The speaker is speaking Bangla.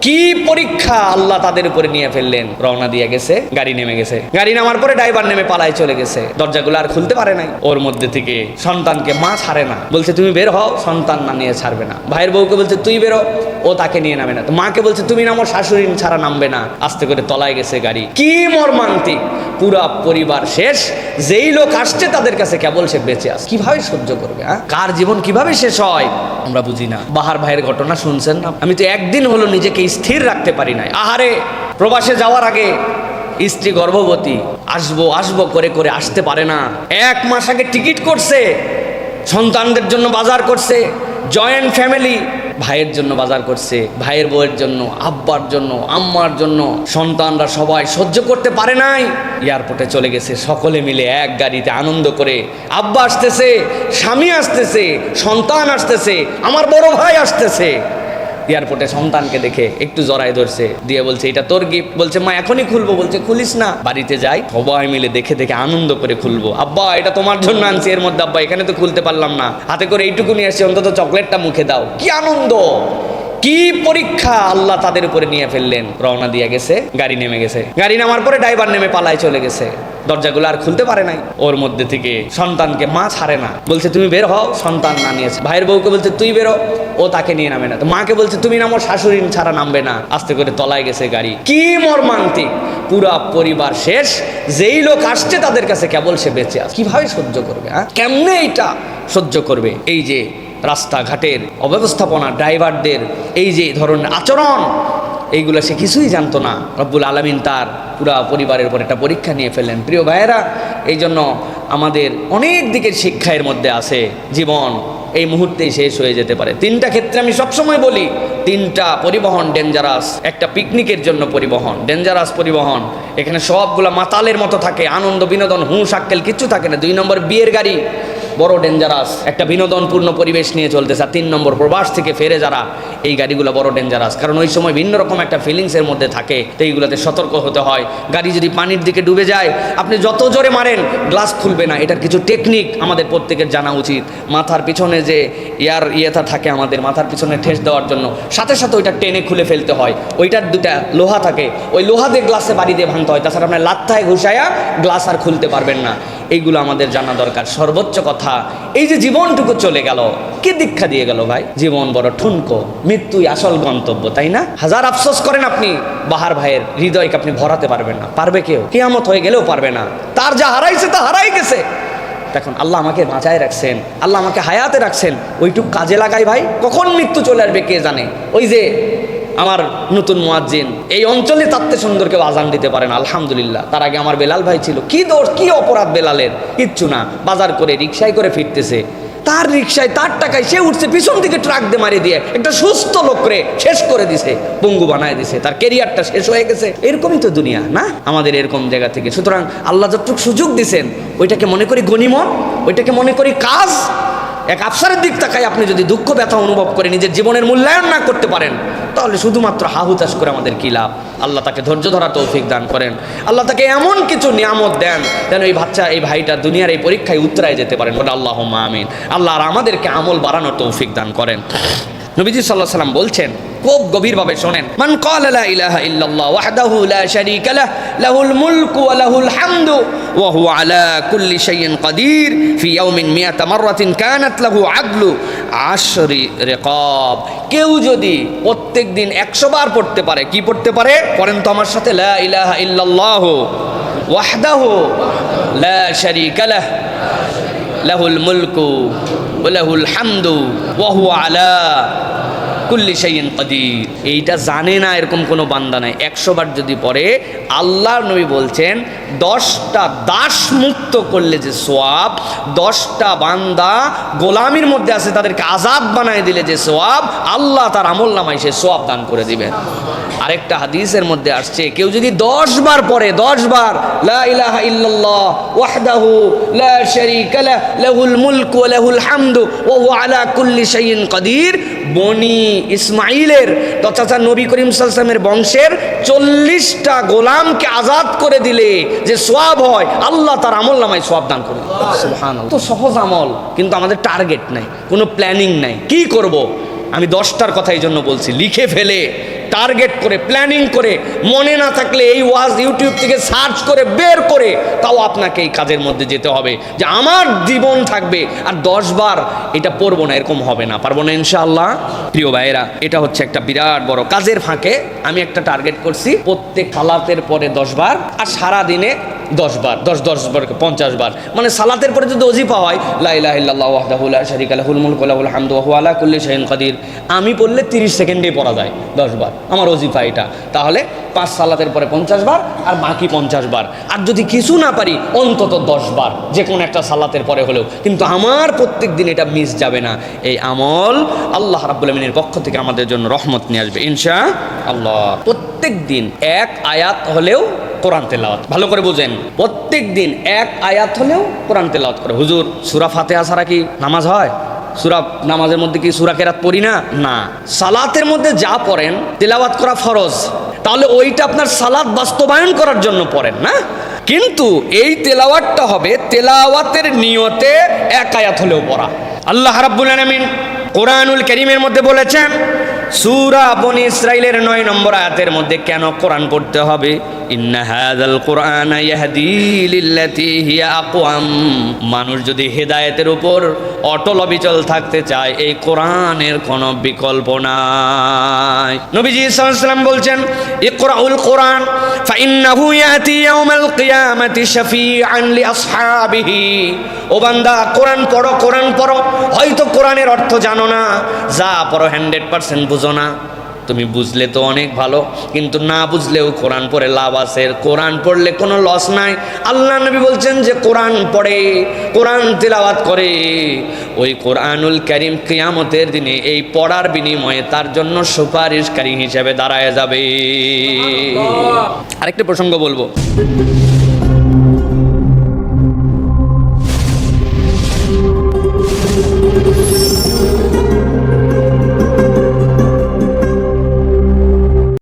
কি পরীক্ষা আল্লাহ তাদের উপরে নিয়ে ফেললেন? রওনা দিয়ে গেছে, গাড়ি নেমে গেছে। গাড়ি নামার পরে ড্রাইভার নেমে পালায় চলে গেছে। দরজাগুলো আর খুলতে পারে নাই। ওর মধ্যে থেকে সন্তানকে মা ছাড়ে না। বলছে, তুমি বের হও, সন্তান না নিয়ে ছাড়বে না। ভাইয়ের বউকে বলছে, তুই বেরো ও তাকে নিয়ে নামে না। মাকে বলছে, তুমি নামো শাশুড়ি ছাড়া নামবে না। আস্তে করে তলায় গেছে গাড়ি। কি মর্মান্তিক! পুরা পরিবার শেষ। যেই লোক আসছে তাদের কাছে কেবল সে বেঁচে আস কীভাবে সহ্য করবে? কার জীবন কীভাবে শেষ হয়, আমরা বুঝি না। বাহার ভাইয়ের ঘটনা শুনছেন না? আমি তো একদিন হলো নিজেকে স্থির রাখতে পারি নাই। আহারে, প্রবাসে যাওয়ার আগে স্ত্রী গর্ভবতী, আসব আসব করে করে আসতে পারে না। এক মাস আগে টিকিট করছে, সন্তানদের জন্য বাজার করছে, জয়েন্ট ফ্যামিলি, ভাইয়ের জন্য বাজার করছে, ভাইয়ের বউয়ের জন্য, আব্বার জন্য, আম্মার জন্য, সন্তানরা সবাই সহ্য করতে পারে নাই। এয়ারপোর্টে চলে গেছে, সকলে মিলে এক গাড়িতে আনন্দ করে, আব্বা আসতেছে, স্বামী আসতেছে, সন্তান আসতেছে, আমার বড় ভাই আসতেছে। এয়ারপোর্টে সন্তানকে দেখে একটু জড়ায় ধরছে। দিয়ে বলছে, এটা তোর গিফট বলছে, মা, এখনই খুলবো। বলছে, খুলিস না। বাড়িতে যাই, সবাই মিলে দেখে দেখে আনন্দ করে খুলবো। আব্বা, এটা তোমার জন্য আনছি, এর মধ্যে আব্বা, এখানে তো খুলতে পারলাম না। হাতে করে এইটুকু নিয়ে আসছি, অন্তত চকলেটটা মুখে দাও। কি আনন্দ! কি পরীক্ষা আল্লাহ তাদের উপরে নিয়ে ফেললেন? রওনা দিয়ে গেছে, গাড়ি নেমে গেছে। গাড়ি নামার পরে ড্রাইভার নেমে পালায় চলে গেছে। দরজাগুলো আর খুলতে পারে নাই। ওর মধ্যে থেকে সন্তানকে মা ছাড়ে না। বলছে, তুমি বের হও, সন্তান না নিয়েছে। ভাইয়ের বউকে বলছে, তুই বেরো ও তাকে নিয়ে নামে না। তো মাকে বলছে, তুমি নামো শাশুড়ি ছাড়া নামবে না। আস্তে করে তলায় গেছে গাড়ি। কি মর্মান্তিক! পুরা পরিবার শেষ। যেই লোক আসছে তাদের কাছে কেবল সে বেঁচে আছে। কীভাবে সহ্য করবে হ্যাঁ? কেমনে এটা সহ্য করবে? এই যে রাস্তাঘাটের অব্যবস্থাপনা, ড্রাইভারদের এই যে ধরনের আচরণ, এইগুলো সে কিছুই জানতো না। রব্বুল আলমিন তার পুরা পরিবারের উপর একটা পরীক্ষা নিয়ে ফেললেন। প্রিয় ভাইয়েরা এই জন্য আমাদের অনেক দিকের শিক্ষা এর মধ্যে আছে জীবন। এই মুহূর্তেই শেষ হয়ে যেতে পারে। তিনটা ক্ষেত্রে আমি সবসময় বলি, তিনটা পরিবহন ডেঞ্জারাস একটা পিকনিকের জন্য পরিবহন ডেঞ্জারাস পরিবহন। এখানে সবগুলা মাতালের মতো থাকে, আনন্দ, বিনোদন, হুঁশ, আক্কেল, কিচ্ছু থাকে না। দুই নম্বর বিয়ের গাড়ি। বড় ডেঞ্জারাস একটা বিনোদনপূর্ণ পরিবেশ নিয়ে চলতেছে। তিন নম্বর প্রবাস থেকে ফেরে যারা, এই গাড়িগুলো বড় ডেঞ্জারাস কারণ ওই সময় ভিন্ন রকম একটা ফিলিংসের মধ্যে থাকে, তো এইগুলোতে সতর্ক হতে হয়। গাড়ি যদি পানির দিকে ডুবে যায়, আপনি যত জোরে মারেন গ্লাস খুলবে না। এটার কিছু টেকনিক আমাদের প্রত্যেকের জানা উচিত। মাথার পিছনে যে ইয়ার ইয়েটা থাকে আমাদের, মাথার পিছনে ঠেস দেওয়ার জন্য। সাথে সাথে ওইটা টেনে খুলে ফেলতে হয়। ওইটার দুটা লোহা থাকে। ওই লোহা দিয়ে গ্লাসে বাড়ি দিয়ে ভাঙতে হয়। তাছাড়া আপনার লাত্থায় ঘুষায়া গ্লাস আর খুলতে পারবেন না। এইগুলো আমাদের জানা দরকার। সর্বোচ্চ কথা এই যে জীবনটুকু চলে গেল, কে দীক্ষা দিয়ে গেল ভাই? জীবন বড় ঠুনকো, মৃত্যুই আসল গন্তব্য, তাই না? হাজার আফসোস করেন আপনি, বাহার ভাইয়ের হৃদয়কে আপনি ভরাতে পারবেন না, পারবে কেউ? কেয়ামত হয়ে গেলেও পারবে না। তার যা হারাইছে তা হারাই গেছে। দেখুন, আল্লাহ আমাকে বাঁচায় রাখছেন, আল্লাহ আমাকে হায়াতে রাখছেন, ওইটুক কাজে লাগাই ভাই, কখন মৃত্যু চলে আসবে কে জানে? ওই যে আমার নতুন মোয়াজ্জিন। এই অঞ্চলে তাত্তে সুন্দর কেউ আজান দিতে পারেন আলহামদুলিল্লাহ। তার আগে আমার বেলাল ভাই ছিল। কি দোষ, কি অপরাধ বেলালের? কিচ্ছু না। বাজার করে রিক্সায় করে ফিরতেছে। তার রিক্সায় তার টাকায় সে উঠছে, পিছন দিকে ট্রাক দিয়ে মারি দিয়ে একটা সুস্থ লোকরে শেষ করে দিছে, পঙ্গু বানায় দিছে। তার কেরিয়ারটা শেষ হয়ে গেছে। এরকমই তো দুনিয়া, না? আমাদের এরকম জায়গা থেকে। সুতরাং আল্লাহ যতটুকু সুযোগ দিছেন, ওইটাকে মনে করি গণিমত, ওইটাকে মনে করি কাজ এক আফসারের দিক তাকায় আপনি যদি দুঃখ, ব্যথা অনুভব করে নিজের জীবনের মূল্যায়ন না করতে পারেন, তাহলে শুধুমাত্র হাহুতাশ করে আমাদের কী লাভ? আল্লাহ তাকে ধৈর্য ধরা তৌফিক দান করেন। আল্লাহ তাকে এমন কিছু নিয়ামত দেন যেন এই বাচ্চা, এই ভাইটা দুনিয়ার এই পরীক্ষায় উত্তরায় যেতে পারেন। ওটা আল্লাহ আমিন। আল্লাহ আর আমাদেরকে আমল বাড়ানোর তৌফিক দান করেন। নবীজি সাল্লাহ সাল্লাম বলছেন খুব গভীরভাবে শোনেন। মান লা ইলাহা ইল্লাল্লাহ ওয়াহদাহু লা শারীকা লাহ, লাহুল মুলকু ওয়া লাহুল হামদু, ওয়া হুয়া আলা কুল্লি শাইইন কাদির, ফি ইয়াউমিন মিয়াতা মাররাতিন কানাত লাহু আদলু আশরি রিকাব। কেউ যদি প্রত্যেক দিন একশো বার পড়তে পারে, কি পড়তে পারে? পড়েন তো আমার সাথে, লা ইলাহা ইল্লাল্লাহ ওয়াহদাহু লা শারীকা লাহ, লাহুল মুলকু ওয়া লাহুল হামদু, ওয়া হুয়া আলা কুল্লি সাইন কাদির। এইটা জানে না এরকম কোনো বান্দা নাই। একশো বার যদি পড়ে, আল্লাহর নবী বলছেন, দশটা দাস মুক্ত করলে যে সোয়াব, দশটা বান্দা গোলামির মধ্যে আছে, তাদেরকে আজাদ বানায় দিলে যে সোয়াব, আল্লাহ তার আমল নামায় সে সোয়াব দান করে দিবেন আরেকটা হাদিসের মধ্যে আসছে কেউ যদি দশ বার পড়ে দশ বার লা ইলাহা ইল্লাল্লাহ ওয়াহদাহু লা শারীকা লাহ লাহুল মুলকু ওয়া লাহুল হামদু ওয়া হুয়া আলা কুল্লি শাইইন কাদির। বনি ইসমাইলের তথা নবী করিম সাল্লামের বংশের চল্লিশটা গোলামকে আজাদ করে দিলে যে সোয়াব হয় আল্লাহ তার আমল নামায় সোয়াব দান করে তো সহজ আমল কিন্তু আমাদের টার্গেট নাই কোনো প্ল্যানিং নাই। কি করব? আমি দশটার কথা এই জন্য বলছি লিখে ফেলে। টার্গেট করে প্ল্যানিং করে, মনে না থাকলে এই ওয়াজ ইউটিউব থেকে সার্চ করে, বের করে, তাও আপনাকে এই কাজের মধ্যে যেতে হবে। যে আমার জীবন থাকবে আর দশ বার এটা পড়ব না, এরকম হবে না, পারব না ইনশাআল্লাহ। প্রিয় ভাইয়েরা, এটা হচ্ছে একটা বিরাট বড় কাজের ফাঁকে আমি একটা টার্গেট করছি, প্রত্যেক সালাতের পরে দশ বার, আর সারা দিনে দশ বার, দশ দশ বার, পঞ্চাশ বার। মানে সালাতের পরে যদি অজিফা হয় লাইলাহ ইল্লাল্লাহ ওয়াহদাহু লা শারীকা লাহুল মুলকু ওয়া লাহুল হামদু হুয়া আলা কুল্লি শাইইন কাদির। আমি পড়লে তিরিশ সেকেন্ডেই পড়া যায়, দশ বার। আমার অজিফা এটা। তাহলে পাঁচ সালাতের পরে পঞ্চাশ বার আর বাকি পঞ্চাশ বার। আর যদি কিছু না পারি, অন্তত দশ বার, যে কোনো একটা সালাতের পরে হলেও। কিন্তু আমার প্রত্যেক দিন এটা মিস যাবে না। এই আমল আল্লাহ রাব্বুল আমিনের পক্ষ থেকে আমাদের জন্য রহমত নিয়ে আসবে, ইনশা আল্লাহ। প্রত্যেক দিন এক আয়াত হলেও কোরআন তেলাওয়াত। ভালো করে বুঝেন। প্রত্যেক দিন এক আয়াত হলেও কোরআন তেলাওয়াত করে। হুজুর, সুরা ফাতেহা ছাড়া কি নামাজ হয়? সুরা, নামাজের মধ্যে কি সুরা কেরাত পড়ি না? না। সালাতের মধ্যে যা পড়েন, তেলাওয়াত করা ফরজ। তাহলে ওইটা আপনার সালাত বাস্তবায়ন করার জন্য পড়েন, না? কিন্তু এই তেলাওয়াতটা হবে তেলাওয়াতের নিয়তে এক আয়াত হলেও পড়া। আল্লাহ রাব্বুল আলামিন কোরআনুল করিমের মধ্যে বলেছেন, সূরা বনি ইসরাইলের নয় নম্বর আয়াতের মধ্যে কেন কোরআন পড়তে হবে? ইন্না হাযাল কোরআন ইয়াহদি লিল্লাতি হিয়া আকওয়াম। মানুষ যদি হেদায়েতের উপর অটল অবিচল থাকতে চায়, এই কোরআনের কোনো বিকল্প নাই। নবীজি সাল্লাল্লাহু বলছেন, ইকরাউল কোরআন, ফাইন্নাহু ইয়াতি ইয়াউমাল কিয়ামাতি শাফিআন লিআসহাবিহি। ও বান্দা, কোরআন পড়ো কোরআন পড়ো, হয়তো কোরআনের অর্থ জানো না, যা পড়ো হান্ড্রেড পার্সেন্ট বুঝো না। তুমি বুঝলে তো অনেক ভালো কিন্তু না বুঝলেও কোরআন পড়ে লাভ আছে। কোরআন পড়লে কোনো লস নাই। আল্লাহ নবী বলছেন যে কোরআন পড়ে কোরআন তিলাওয়াত করে। ওই কোরআনুল করিম কিয়ামতের দিনে এই পড়ার বিনিময়ে তার জন্য সুপারিশকারী হিসেবে দাঁড়ায় যাবে। আরেকটা প্রসঙ্গ বলব।